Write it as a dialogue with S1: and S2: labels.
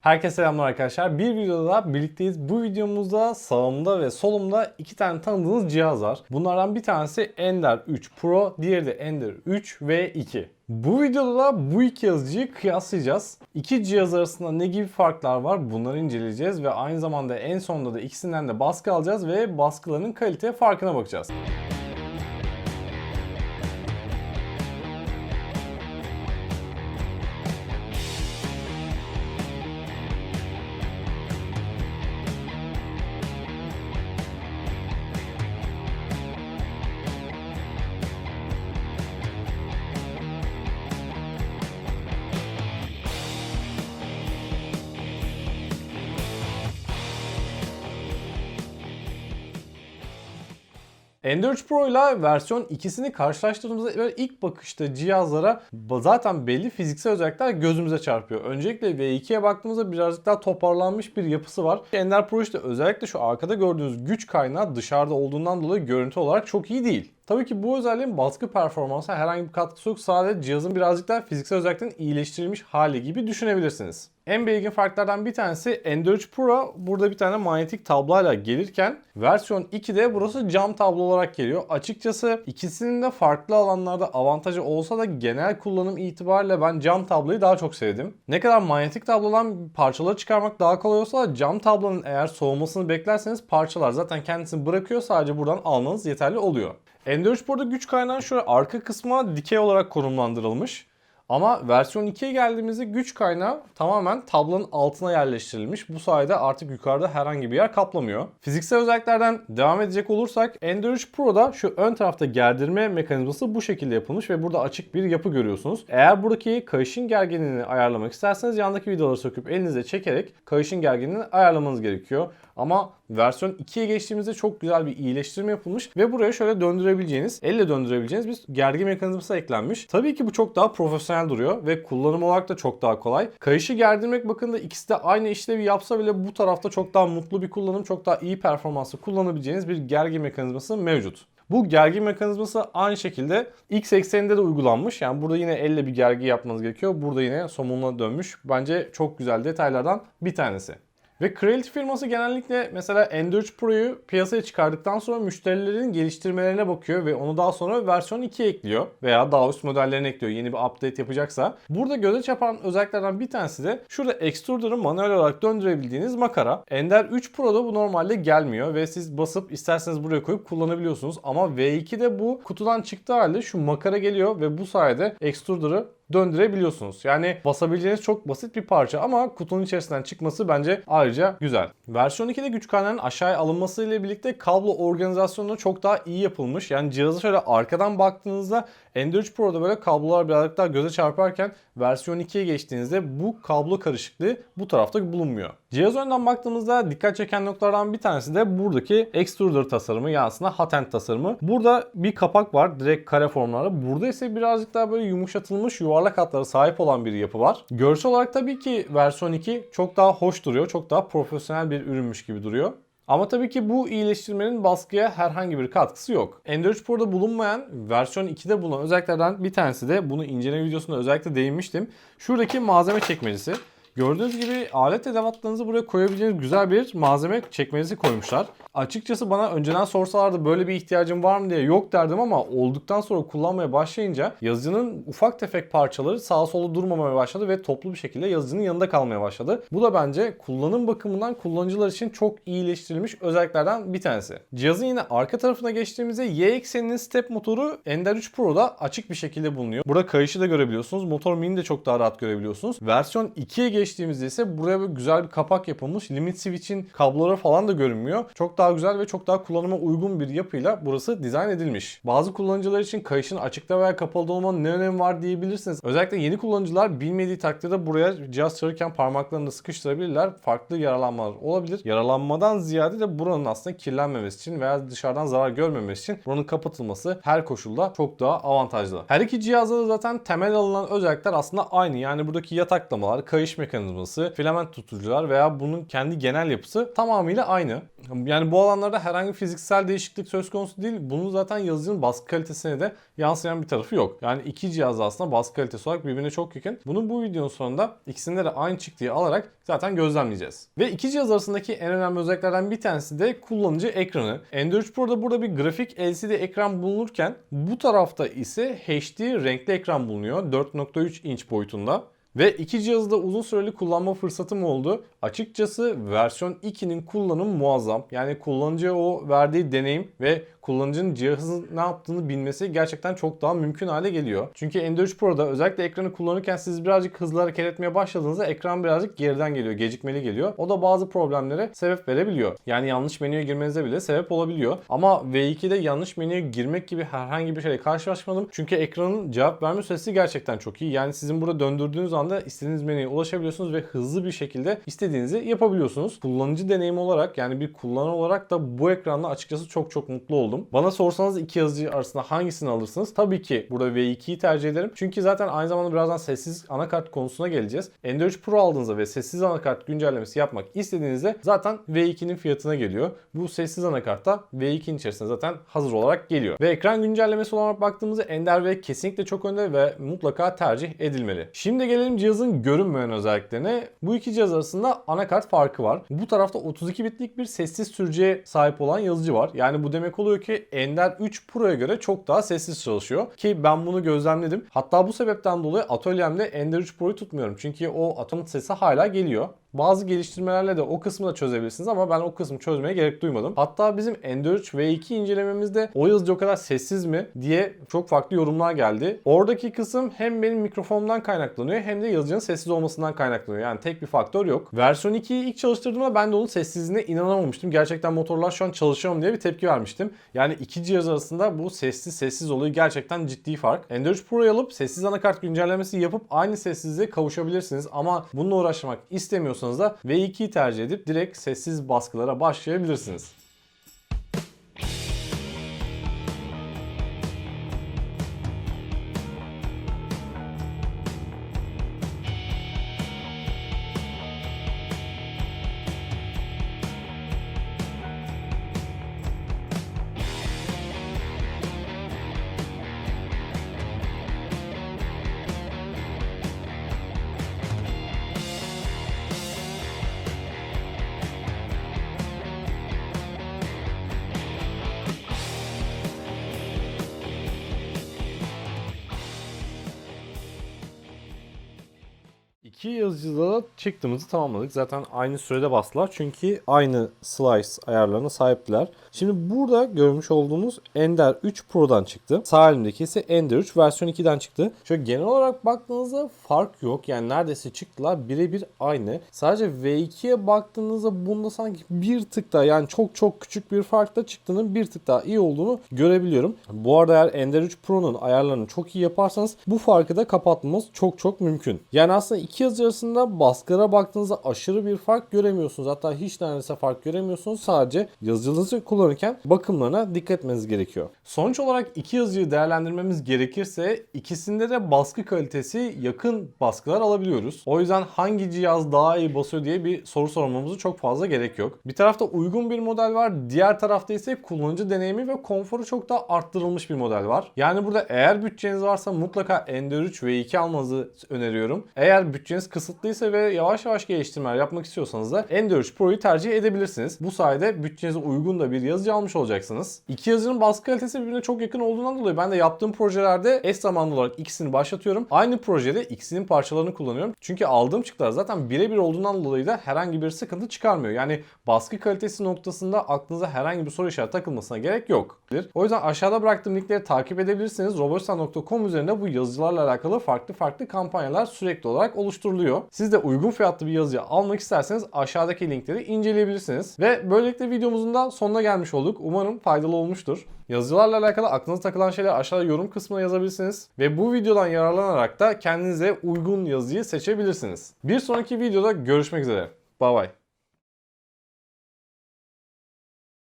S1: Herkese selamlar arkadaşlar. Bir videoda birlikteyiz. Bu videomuzda sağımda ve solumda iki tane tanıdığınız cihaz var. Bunlardan bir tanesi Ender 3 Pro, diğeri de Ender 3 V2. Bu videoda da bu iki yazıcıyı kıyaslayacağız. İki cihaz arasında ne gibi farklar var bunları inceleyeceğiz ve aynı zamanda en sonunda da ikisinden de baskı alacağız ve baskılarının kalite farkına bakacağız. Ender 3 Pro ile versiyon ikisini karşılaştırdığımızda böyle ilk bakışta cihazlara zaten belli fiziksel özellikler gözümüze çarpıyor. Öncelikle V2'ye baktığımızda birazcık daha toparlanmış bir yapısı var. Ender Pro işte özellikle şu arkada gördüğünüz güç kaynağı dışarıda olduğundan dolayı görüntü olarak çok iyi değil. Tabii ki bu özelliğin baskı performansa herhangi bir katkısı yok. Sadece cihazın birazcık daha fiziksel özelliklerin iyileştirilmiş hali gibi düşünebilirsiniz. En belirgin farklardan bir tanesi Ender 3 Pro burada bir tane manyetik tabloyla gelirken versiyon 2'de burası cam tablo olarak geliyor. Açıkçası ikisinin de farklı alanlarda avantajı olsa da genel kullanım itibariyle ben cam tabloyu daha çok sevdim. Ne kadar manyetik tablodan parçaları çıkarmak daha kolay olsa da cam tablonun eğer soğumasını beklerseniz parçalar zaten kendisini bırakıyor sadece buradan almanız yeterli oluyor. Ender 3 burada güç kaynağı şöyle arka kısma dikey olarak konumlandırılmış. Ama versiyon 2'ye geldiğimizde güç kaynağı tamamen tablonun altına yerleştirilmiş. Bu sayede artık yukarıda herhangi bir yer kaplamıyor. Fiziksel özelliklerden devam edecek olursak Ender 3 Pro'da şu ön tarafta gerdirme mekanizması bu şekilde yapılmış ve burada açık bir yapı görüyorsunuz. Eğer buradaki kayışın gerginliğini ayarlamak isterseniz yandaki vidaları söküp elinize çekerek kayışın gerginliğini ayarlamanız gerekiyor. Ama versiyon 2'ye geçtiğimizde çok güzel bir iyileştirme yapılmış ve buraya şöyle döndürebileceğiniz, elle döndürebileceğiniz bir gergi mekanizması eklenmiş. Tabii ki bu çok daha profesyonel duruyor ve kullanım olarak da çok daha kolay. Kayışı gerdirmek bakımında ikisi de aynı işlevi yapsa bile bu tarafta çok daha mutlu bir kullanım, çok daha iyi performanslı kullanabileceğiniz bir gergi mekanizması mevcut. Bu gergi mekanizması aynı şekilde X80'de de uygulanmış. Yani burada yine elle bir gergi yapmanız gerekiyor. Burada yine somunla dönmüş. Bence çok güzel detaylardan bir tanesi. Ve Creality firması genellikle mesela Ender 3 Pro'yu piyasaya çıkardıktan sonra müşterilerin geliştirmelerine bakıyor ve onu daha sonra versiyon 2'ye ekliyor veya daha üst modellerine ekliyor yeni bir update yapacaksa. Burada göze çarpan özelliklerden bir tanesi de şurada extruder'ı manuel olarak döndürebildiğiniz makara. Ender 3 Pro'da bu normalde gelmiyor ve siz basıp isterseniz buraya koyup kullanabiliyorsunuz ama V2'de bu kutudan çıktığı halde şu makara geliyor ve bu sayede extruder'ı döndürebiliyorsunuz. Yani basabileceğiniz çok basit bir parça ama kutunun içerisinden çıkması bence ayrıca güzel. Versiyon 2'de güç kaynağının aşağıya alınması ile birlikte kablo organizasyonu çok daha iyi yapılmış. Yani cihazı şöyle arkadan baktığınızda Ender 3 Pro'da böyle kablolar birazcık daha göze çarparken versiyon 2'ye geçtiğinizde bu kablo karışıklığı bu tarafta bulunmuyor. Cihaz önden baktığımızda dikkat çeken noktalardan bir tanesi de buradaki extruder tasarımı yani aslında hot end tasarımı. Burada bir kapak var direkt kare formlarda. Burada ise birazcık daha böyle yumuşatılmış yuvarlak hatlara sahip olan bir yapı var. Görsel olarak tabii ki versiyon 2 çok daha hoş duruyor. Çok daha profesyonel bir ürünmüş gibi duruyor. Ama tabii ki bu iyileştirmenin baskıya herhangi bir katkısı yok. Ender 3 Pro'da bulunmayan versiyon 2'de bulunan özelliklerden bir tanesi de bunu inceleme videosunda özellikle değinmiştim. Şuradaki malzeme çekmecesi. Gördüğünüz gibi alet edevatlarınızı buraya koyabileceğiniz güzel bir malzeme çekmecesi koymuşlar. Açıkçası bana önceden sorsalardı böyle bir ihtiyacım var mı diye yok derdim ama olduktan sonra kullanmaya başlayınca yazıcının ufak tefek parçaları sağa sola durmamaya başladı ve toplu bir şekilde yazıcının yanında kalmaya başladı. Bu da bence kullanım bakımından kullanıcılar için çok iyileştirilmiş özelliklerden bir tanesi. Cihazın yine arka tarafına geçtiğimizde Y ekseninin step motoru Ender 3 Pro'da açık bir şekilde bulunuyor. Burada kayışı da görebiliyorsunuz. Motor mini de çok daha rahat görebiliyorsunuz. Versiyon 2'ye geçtiğimizde ise buraya böyle güzel bir kapak yapılmış. Limit switch'in kabloları falan da görünmüyor. Çok daha güzel ve çok daha kullanıma uygun bir yapıyla burası dizayn edilmiş. Bazı kullanıcılar için kayışın açıkta veya kapalı olmanın ne önemi var diyebilirsiniz. Özellikle yeni kullanıcılar bilmediği takdirde buraya cihaz çalırken parmaklarını sıkıştırabilirler. Farklı yaralanmalar olabilir. Yaralanmadan ziyade de buranın aslında kirlenmemesi için veya dışarıdan zarar görmemesi için buranın kapatılması her koşulda çok daha avantajlı. Her iki cihazda da zaten temel alınan özellikler aslında aynı. Yani buradaki yataklamalar, kayış mekanizması mekanizması, filament tutucular veya bunun kendi genel yapısı tamamıyla aynı. Yani bu alanlarda herhangi fiziksel değişiklik söz konusu değil. Bunun zaten yazıcının baskı kalitesine de yansıyan bir tarafı yok. Yani iki cihaz da aslında baskı kalitesi olarak birbirine çok yakın. Bunu bu videonun sonunda ikisinde de aynı çıktığı alarak zaten gözlemleyeceğiz. Ve iki cihaz arasındaki en önemli özelliklerden bir tanesi de kullanıcı ekranı. 3 Pro'da burada bir grafik LCD ekran bulunurken bu tarafta ise HD renkli ekran bulunuyor. 4.3 inç boyutunda. Ve iki cihazı da uzun süreli kullanma fırsatım oldu. Açıkçası versiyon 2'nin kullanımı muazzam. Yani kullanıcıya o verdiği deneyim ve kullanıcının cihazın ne yaptığını bilmesi gerçekten çok daha mümkün hale geliyor. Çünkü Ender 3 Pro'da özellikle ekranı kullanırken siz birazcık hızlı hareket etmeye başladığınızda ekran birazcık geriden geliyor, gecikmeli geliyor. O da bazı problemlere sebep verebiliyor. Yani yanlış menüye girmenize bile sebep olabiliyor. Ama V2'de yanlış menüye girmek gibi herhangi bir şeyle karşılaşmadım. Çünkü ekranın cevap verme süresi gerçekten çok iyi. Yani sizin burada döndürdüğünüz anda istediğiniz menüye ulaşabiliyorsunuz ve hızlı bir şekilde istediğinizi yapabiliyorsunuz. Kullanıcı deneyimi olarak yani bir kullanıcı olarak da bu ekranla açıkçası çok çok mutlu oldum. Bana sorsanız iki yazıcı arasında hangisini alırsınız? Tabii ki burada V2'yi tercih ederim. Çünkü zaten aynı zamanda birazdan sessiz anakart konusuna geleceğiz. Ender 3 Pro aldığınızda ve sessiz anakart güncellemesi yapmak istediğinizde zaten V2'nin fiyatına geliyor. Bu sessiz anakart da V2'nin içerisinde zaten hazır olarak geliyor. Ve ekran güncellemesi olarak baktığımızda Ender V kesinlikle çok önde ve mutlaka tercih edilmeli. Şimdi gelelim cihazın görünmeyen özelliklerine. Bu iki cihaz arasında anakart farkı var. Bu tarafta 32 bitlik bir sessiz sürücüye sahip olan yazıcı var. Yani bu demek oluyor ki Ender 3 Pro'ya göre çok daha sessiz çalışıyor. Ki ben bunu gözlemledim. Hatta bu sebepten dolayı atölyemde Ender 3 Pro'yu tutmuyorum. Çünkü o atom sesi hala geliyor. Bazı geliştirmelerle de o kısmı da çözebilirsiniz ama ben o kısmı çözmeye gerek duymadım. Hatta bizim Ender 3 V2 incelememizde o yazıcı o kadar sessiz mi diye çok farklı yorumlar geldi. Oradaki kısım hem benim mikrofonumdan kaynaklanıyor hem de yazıcının sessiz olmasından kaynaklanıyor. Yani tek bir faktör yok. Versiyon 2'yi ilk çalıştırdığımda ben de onun sessizliğine inanamamıştım. Gerçekten motorlar şu an çalışıyor mu diye bir tepki vermiştim. Yani iki cihaz arasında bu sessiz sessiz olayı gerçekten ciddi fark. Ender 3 Pro'yu alıp sessiz anakart güncellemesi yapıp aynı sessizliğe kavuşabilirsiniz. Ama bununla uğraşmak istemiyorsanız da V2'yi tercih edip direkt sessiz baskılara başlayabilirsiniz. İki yazıcıda da çıktığımızı tamamladık. Zaten aynı sürede bastılar. Çünkü aynı slice ayarlarına sahiptiler. Şimdi burada görmüş olduğunuz Ender 3 Pro'dan çıktı. Sağ elimdeki ise Ender 3 versiyon 2'den çıktı. Şöyle genel olarak baktığınızda fark yok. Yani neredeyse çıktılar birebir aynı. Sadece V2'ye baktığınızda bunda sanki bir tık daha yani çok çok küçük bir farkla çıktığının bir tık daha iyi olduğunu görebiliyorum. Bu arada eğer Ender 3 Pro'nun ayarlarını çok iyi yaparsanız bu farkı da kapatmanız çok çok mümkün. Yani aslında iki yazıcı arasında baskılara baktığınızda aşırı bir fark göremiyorsunuz. Hatta hiç neredeyse fark göremiyorsunuz. Sadece yazıcınızı kullanırken bakımlarına dikkat etmeniz gerekiyor. Sonuç olarak iki yazıcıyı değerlendirmemiz gerekirse ikisinde de baskı kalitesi yakın baskılar alabiliyoruz. O yüzden hangi cihaz daha iyi basıyor diye bir soru sormamızı çok fazla gerek yok. Bir tarafta uygun bir model var. Diğer tarafta ise kullanıcı deneyimi ve konforu çok daha arttırılmış bir model var. Yani burada eğer bütçeniz varsa mutlaka Ender 3 ve 2 almanızı öneriyorum. Eğer bütçeniz kısıtlıysa ve yavaş yavaş geliştirmeler yapmak istiyorsanız da Ender 3 Pro'yu tercih edebilirsiniz. Bu sayede bütçenize uygun da bir yazıcı almış olacaksınız. İki yazıcının baskı kalitesi birbirine çok yakın olduğundan dolayı ben de yaptığım projelerde eş zamanlı olarak ikisini başlatıyorum. Aynı projede ikisinin parçalarını kullanıyorum. Çünkü aldığım çıktılar zaten birebir olduğundan dolayı da herhangi bir sıkıntı çıkarmıyor. Yani baskı kalitesi noktasında aklınıza herhangi bir soru işareti takılmasına gerek yok. O yüzden aşağıda bıraktığım linkleri takip edebilirsiniz. Robotistan.com üzerinde bu yazıcılarla alakalı farklı farklı kampanyalar sürekli olarak oluşturuluyor. Siz de uygun fiyatlı bir yazıcı almak isterseniz aşağıdaki linkleri inceleyebilirsiniz. Ve böylelikle videomuzun da sonuna gelmiş olduk. Umarım faydalı olmuştur. Yazılarla alakalı aklınıza takılan şeyler aşağıda yorum kısmına yazabilirsiniz. Ve bu videodan yararlanarak da kendinize uygun yazıyı seçebilirsiniz. Bir sonraki videoda görüşmek üzere. Bye bye.